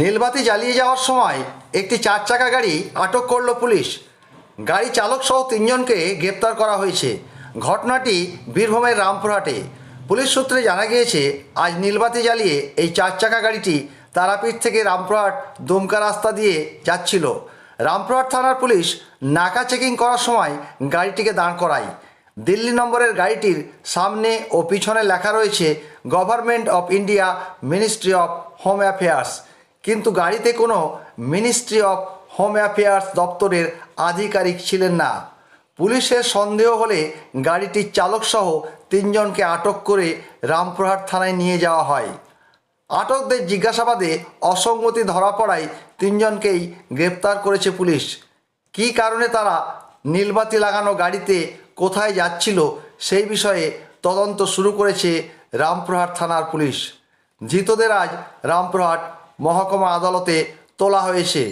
নীলবাতি জ্বালিয়ে যাওয়ার সময় একটি চার চাকা গাড়ি আটক করল পুলিশ। গাড়ি চালক সহ তিনজনকে গ্রেপ্তার করা হয়েছে। ঘটনাটি বীরভূমের রামপুরহাটে। পুলিশ সূত্রে জানা গিয়েছে, আজ নীলবাতি জ্বালিয়ে এই চার চাকা গাড়িটি তারাপীঠ থেকে রামপুরহাট দুমকা রাস্তা দিয়ে যাচ্ছিল। রামপুরহাট থানার পুলিশ নাকা চেকিং করার সময় গাড়িটিকে দাঁড় করায়। দিল্লি নম্বরের গাড়িটির সামনে ও পিছনে লেখা রয়েছে, government of India, ministry of home affairs. কিন্তু গাড়িতে কোনো মিনিস্ট্রি অফ হোম অ্যাফেয়ার্স দপ্তরের আধিকারিক ছিলেন না। পুলিশের সন্দেহ হলে গাড়িটির চালকসহ তিনজনকে আটক করে রামপুরহাট থানায় নিয়ে যাওয়া হয়। আটকদের জিজ্ঞাসাবাদে অসঙ্গতি ধরা পড়ায় তিনজনকেই গ্রেপ্তার করেছে পুলিশ। কী কারণে তারা নীলবাতি লাগানো গাড়িতে কোথায় যাচ্ছিল সেই বিষয়ে তদন্ত শুরু করেছে রামপুরহাট থানার পুলিশ। ধৃতদের আজ রামপুরহাট মহকুমা আদালতে তোলা হয়েছে।